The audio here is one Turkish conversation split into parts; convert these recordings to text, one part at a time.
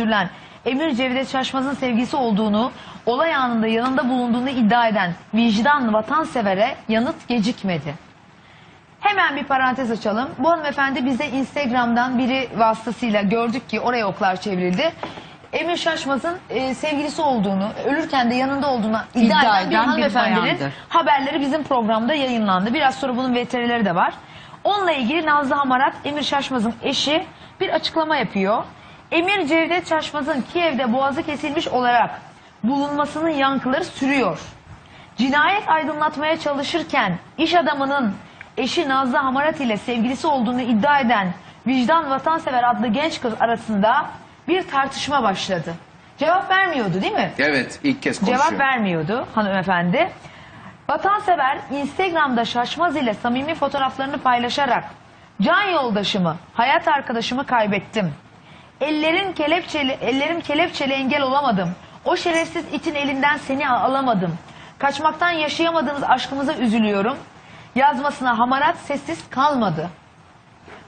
öldürülen Emir Cevdet Şaşmaz'ın sevgisi olduğunu, olay anında yanında bulunduğunu iddia eden vicdan vatansevere yanıt gecikmedi. Hemen bir parantez açalım. Bu hanımefendi bize Instagram'dan biri vasıtasıyla gördük ki oraya oklar çevrildi. Emir Şaşmaz'ın e, sevgilisi olduğunu, ölürken de yanında olduğunu iddia, İddia eden bir bir hanımefendinin bayandır. haberleri bizim programda yayınlandı. Biraz sonra bunun veterileri de var. Onunla ilgili Nazlı Hamarat, Emir Şaşmaz'ın eşi bir açıklama yapıyor. Emir Cevdet Şaşmaz'ın Kiev'de boğazı kesilmiş olarak bulunmasının yankıları sürüyor. Cinayet aydınlatmaya çalışırken iş adamının eşi Nazlı Hamarat ile sevgilisi olduğunu iddia eden Vicdan Vatansever adlı genç kız arasında bir tartışma başladı. Cevap vermiyordu değil mi? Evet ilk kez konuşuyor. Cevap vermiyordu hanımefendi. Vatansever Instagram'da Şaşmaz ile samimi fotoğraflarını paylaşarak can yoldaşımı, hayat arkadaşımı kaybettim. Ellerin kelepçeli, ellerim kelepçeli engel olamadım. O şerefsiz itin elinden seni alamadım. Kaçmaktan yaşayamadığımız aşkımıza üzülüyorum. Yazmasına hamarat sessiz kalmadı.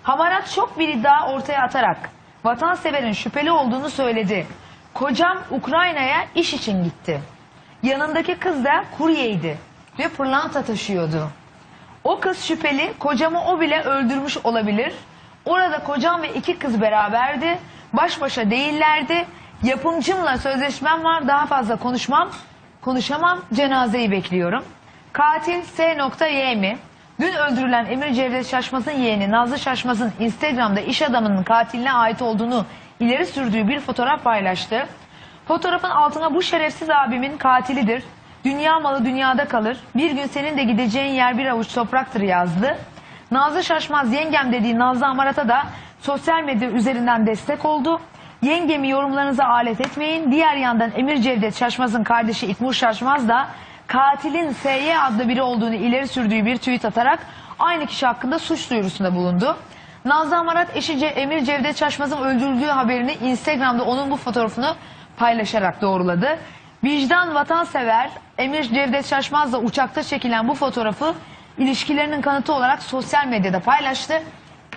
Hamarat şok bir iddia ortaya atarak vatanseverin şüpheli olduğunu söyledi. Kocam Ukrayna'ya iş için gitti. Yanındaki kız da kuryeydi ve pırlanta taşıyordu. O kız şüpheli, kocamı o bile öldürmüş olabilir. Orada kocam ve iki kız beraberdi. Baş başa değillerdi. Yapımcımla sözleşmem var. Daha fazla konuşmam. Konuşamam. Cenazeyi bekliyorum. Katil S.Y mi? Dün öldürülen Emir Cevdet Şaşmaz'ın yeğeni Nazlı Şaşmaz'ın Instagram'da iş adamının katiline ait olduğunu ileri sürdüğü bir fotoğraf paylaştı. Fotoğrafın altına bu şerefsiz abimin katilidir. Dünya malı dünyada kalır. Bir gün senin de gideceğin yer bir avuç topraktır yazdı. Nazlı Şaşmaz yengem dediği Nazlı Amarat'a da sosyal medya üzerinden destek oldu. Yengemi yorumlarınıza alet etmeyin. Diğer yandan Emir Cevdet Şaşmaz'ın kardeşi İkmur Şaşmaz da katilin SY adlı biri olduğunu ileri sürdüğü bir tweet atarak aynı kişi hakkında suç duyurusunda bulundu. Nazlı Amarat eşi Emir Cevdet Şaşmaz'ın öldürüldüğü haberini Instagram'da onun bu fotoğrafını paylaşarak doğruladı. Vicdan vatansever Emir Cevdet Şaşmaz'la uçakta çekilen bu fotoğrafı ilişkilerinin kanıtı olarak sosyal medyada paylaştı.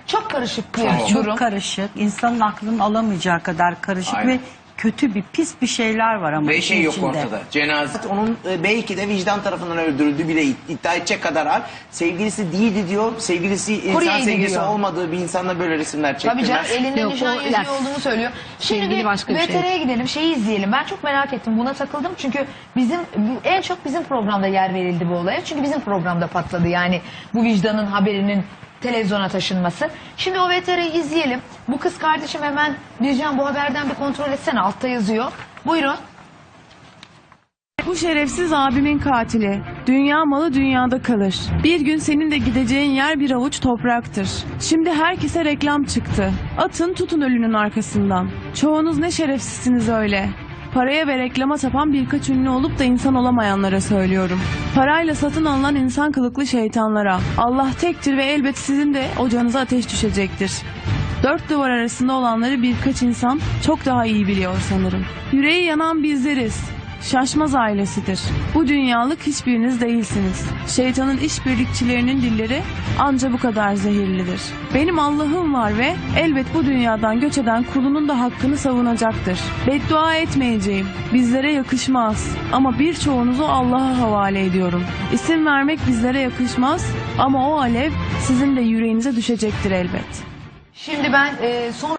Çok karışık bir Çok Çok durum. karışık. insanın aklının alamayacağı kadar karışık Aynen. ve kötü bir pis bir şeyler var ama Ve şey yok içinde. ortada. Cenaze. Onun e, belki de vicdan tarafından öldürüldü bile iddia edecek kadar ağır. Sevgilisi değildi diyor. Sevgilisi insan Kuryeydi sevgilisi diyor. olmadı bir insanla böyle resimler Tabii çektirmez. canım elinde Yok, nişan o yüzüğü laf. olduğunu söylüyor. Şimdi Sevgili bir başka bir şey. VTR'ye gidelim şeyi izleyelim. Ben çok merak ettim buna takıldım. Çünkü bizim en çok bizim programda yer verildi bu olaya. Çünkü bizim programda patladı yani bu vicdanın haberinin televizyona taşınması. Şimdi o VTR'yi izleyelim. Bu kız kardeşim hemen Bircan bu haberden bir kontrol etsene altta yazıyor. Buyurun. Bu şerefsiz abimin katili. Dünya malı dünyada kalır. Bir gün senin de gideceğin yer bir avuç topraktır. Şimdi herkese reklam çıktı. Atın tutun ölünün arkasından. Çoğunuz ne şerefsizsiniz öyle. Paraya ve reklama tapan birkaç ünlü olup da insan olamayanlara söylüyorum. Parayla satın alınan insan kılıklı şeytanlara. Allah tektir ve elbet sizin de ocağınıza ateş düşecektir. Dört duvar arasında olanları birkaç insan çok daha iyi biliyor sanırım. Yüreği yanan bizleriz. Şaşmaz ailesidir. Bu dünyalık hiçbiriniz değilsiniz. Şeytanın işbirlikçilerinin dilleri anca bu kadar zehirlidir. Benim Allah'ım var ve elbet bu dünyadan göç eden kulunun da hakkını savunacaktır. Beddua etmeyeceğim. Bizlere yakışmaz. Ama birçoğunuzu Allah'a havale ediyorum. İsim vermek bizlere yakışmaz ama o alev sizin de yüreğinize düşecektir elbet. Şimdi ben e, son